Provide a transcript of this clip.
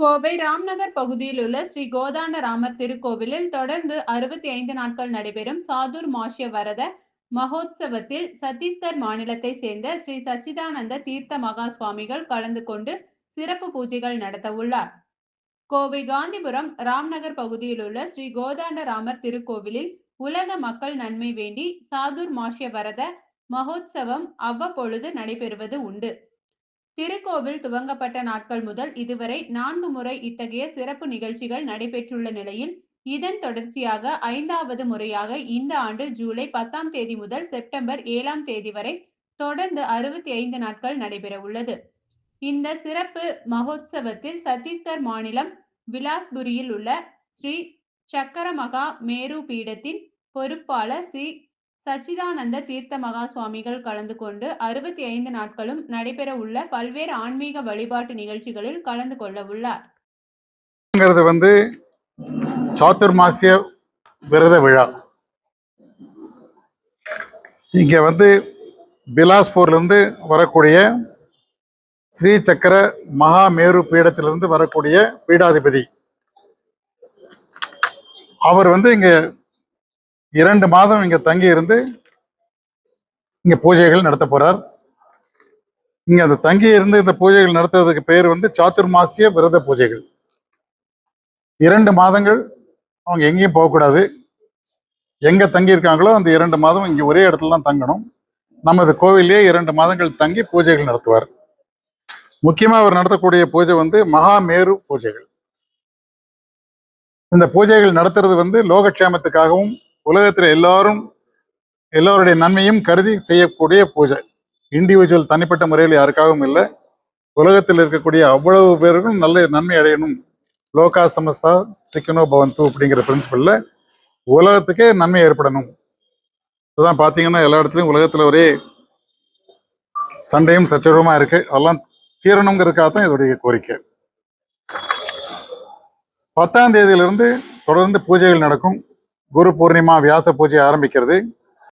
கோவை ராம்நகர் பகுதியில் உள்ள ஸ்ரீ கோதாண்ட ராமர் திருக்கோவிலில் தொடர்ந்து அறுபத்தி ஐந்து நாட்கள் நடைபெறும் சாதுர் மாஷ்ய வரத மகோத்சவத்தில் சத்தீஸ்கர் மாநிலத்தை சேர்ந்த ஸ்ரீ சச்சிதானந்த தீர்த்த மகா சுவாமிகள் கலந்து கொண்டு சிறப்பு பூஜைகள் நடத்த உள்ளார். கோவை காந்திபுரம் ராம்நகர் பகுதியில் உள்ள ஸ்ரீ கோதாண்ட ராமர் திருக்கோவிலில் உலக மக்கள் நன்மை வேண்டி சாதுர் மாஷ்ய வரத மகோத்சவம் அவ்வப்பொழுது நடைபெறுவது உண்டு. திருக்கோவில் துவங்கப்பட்ட நாட்கள் முதல் இதுவரை நான்கு முறை இத்தகைய சிறப்பு நிகழ்ச்சிகள் நடைபெற்றுள்ள நிலையில் இதன் தொடர்ச்சியாக ஐந்தாவது முறையாக இந்த ஆண்டு ஜூலை பத்தாம் தேதி முதல் செப்டம்பர் ஏழாம் தேதி வரை தொடர்ந்து அறுபத்தி ஐந்து நாட்கள் நடைபெற உள்ளது. இந்த சிறப்பு மகோத்சவத்தில் சத்தீஸ்கர் மாநிலம் விலாஸ்புரியில் உள்ள ஸ்ரீ சக்கரமகா மேரு பீடத்தின் பொறுப்பாளர் ஸ்ரீ சச்சிதானந்த தீர்த்த மகா சுவாமிகள் கலந்து கொண்டு அறுபத்தி ஐந்து நாட்களும் நடைபெற உள்ள பல்வேறு ஆன்மீக வழிபாட்டு நிகழ்ச்சிகளில் கலந்து கொள்ள உள்ளார். வந்து சாத்துர்மாசிய விரத விழா. இங்க வந்து பிலாஸ்பூர்லேருந்து வரக்கூடிய ஸ்ரீ சக்கர மகாமேரு பீடத்திலிருந்து வரக்கூடிய பீடாதிபதி. அவர் வந்து இங்கே இரண்டு மாதம் இங்க தங்கி இருந்து இங்க பூஜைகள் நடத்த போறார். இங்க அந்த தங்கி இருந்து இந்த பூஜைகள் நடத்துவதற்கு பேர் வந்து சாத்துர்மாசிய விரத பூஜைகள். இரண்டு மாதங்கள் அவங்க எங்கேயும் போகக்கூடாது எங்கே தங்கியிருக்காங்களோ அந்த இரண்டு மாதம் இங்கே ஒரே இடத்துல தான் தங்கணும். நமது கோவிலே இரண்டு மாதங்கள் தங்கி பூஜைகள் நடத்துவார். முக்கியமாக அவர் நடத்தக்கூடிய பூஜை வந்து மகாமேரு பூஜைகள். இந்த பூஜைகள் நடத்துறது வந்து லோகக்ஷேமத்துக்காகவும் உலகத்தில் எல்லாரும் எல்லோருடைய நன்மையும் கருதி செய்யக்கூடிய பூஜை. இண்டிவிஜுவல் தனிப்பட்ட முறையில் யாருக்காகவும் இல்லை. உலகத்தில் இருக்கக்கூடிய அவ்வளவு பேருக்கும் நல்ல நன்மை அடையணும். லோகா சமஸ்தா சிக்கனோ பவந்து அப்படிங்கிற பிரின்சிபல்ல உலகத்துக்கே நன்மை ஏற்படணும். இதுதான் பார்த்தீங்கன்னா எல்லா இடத்துலையும் உலகத்தில் ஒரே சண்டையும் சச்சரவமாக இருக்கு. அதெல்லாம் தீரணுங்கிறதுக்காக தான் இதோடைய கோரிக்கை. பத்தாம் தேதியிலிருந்து தொடர்ந்து பூஜைகள் நடக்கும். குரு பூர்ணிமா வியாச பூஜை ஆரம்பிக்கிறது.